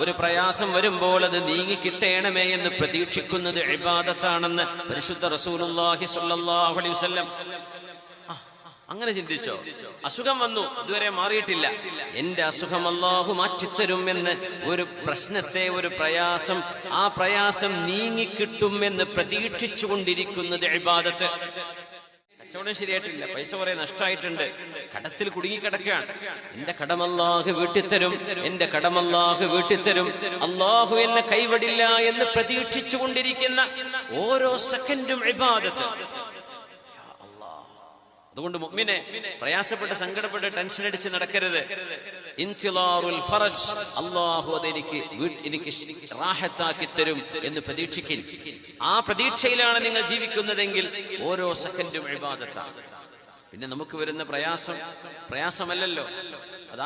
ഒരു പ്രയാസം വരുമ്പോൾ അത് നീങ്ങി കിട്ടേണമേ എന്ന് പ്രതീക്ഷിക്കുന്നത് ഇബാദത്താണെന്ന് പരിശുദ്ധ റസൂലുള്ളാഹി സ്വല്ലല്ലാഹു അലൈഹി വസല്ലം. അങ്ങനെ ചിന്തിച്ചോ? അസുഖം വന്നു ഇതുവരെ മാറിയിട്ടില്ല. എന്റെ അസുഖം അള്ളാഹു മാറ്റിത്തരും എന്ന് ഒരു പ്രശ്നത്തെ ഒരു പ്രയാസം ആ പ്രയാസം നീങ്ങിക്കിട്ടും എന്ന് പ്രതീക്ഷിച്ചുകൊണ്ടിരിക്കുന്നത് ഇബാദത്ത്. കച്ചവടം ശരിയായിട്ടില്ല. പൈസ കുറെ നഷ്ടമായിട്ടുണ്ട്. കടത്തിൽ കുടുങ്ങിക്കിടക്കുകയാണ്. എന്റെ കടമല്ലാഹ് വീട്ടിത്തരും. എന്റെ കടമല്ലാഹ് വീട്ടിത്തരും. അള്ളാഹു എന്നെ കൈവിടില്ല എന്ന് പ്രതീക്ഷിച്ചു കൊണ്ടിരിക്കുന്ന ഓരോ സെക്കൻഡും ഇബാദത്ത്. അതുകൊണ്ട് മുഗ്മിനെ പ്രയാസപ്പെട്ട് സങ്കടപ്പെട്ട് ടെൻഷൻ അടിച്ച് നടക്കരുത്. ഫറജ്. അല്ലാഹു അതെനിക്ക് എനിക്ക് റാഹത്താക്കി തരും എന്ന് പ്രതീക്ഷിക്കും. ആ പ്രതീക്ഷയിലാണ് നിങ്ങൾ ജീവിക്കുന്നതെങ്കിൽ ഓരോ സെക്കൻഡും പിന്നെ നമുക്ക് വരുന്ന പ്രയാസം പ്രയാസമല്ലല്ലോ. അത്